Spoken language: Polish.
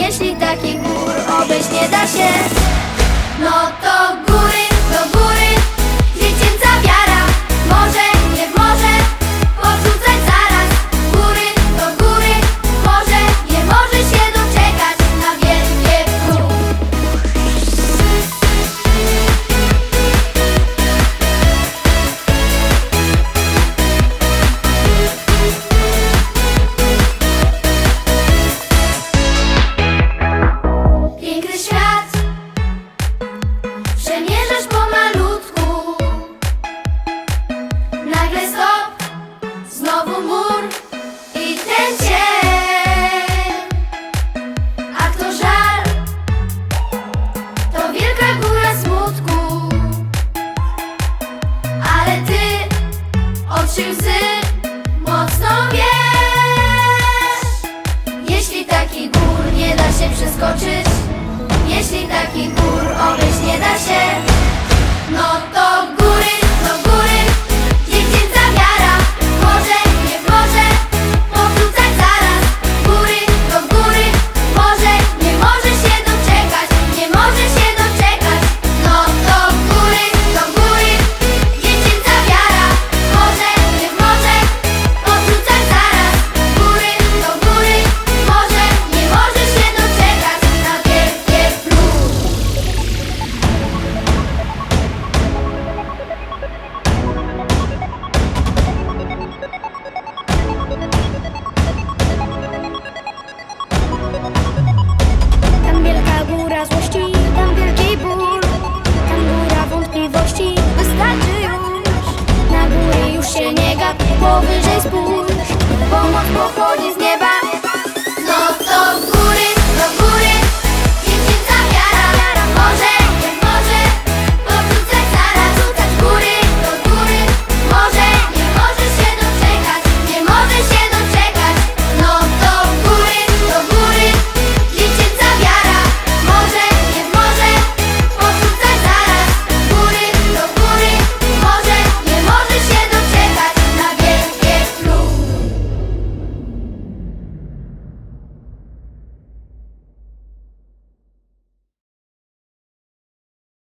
jeśli takich gór obejść nie da się, no to mnie powyżej spójrz Pomoc pochodzi z nieba.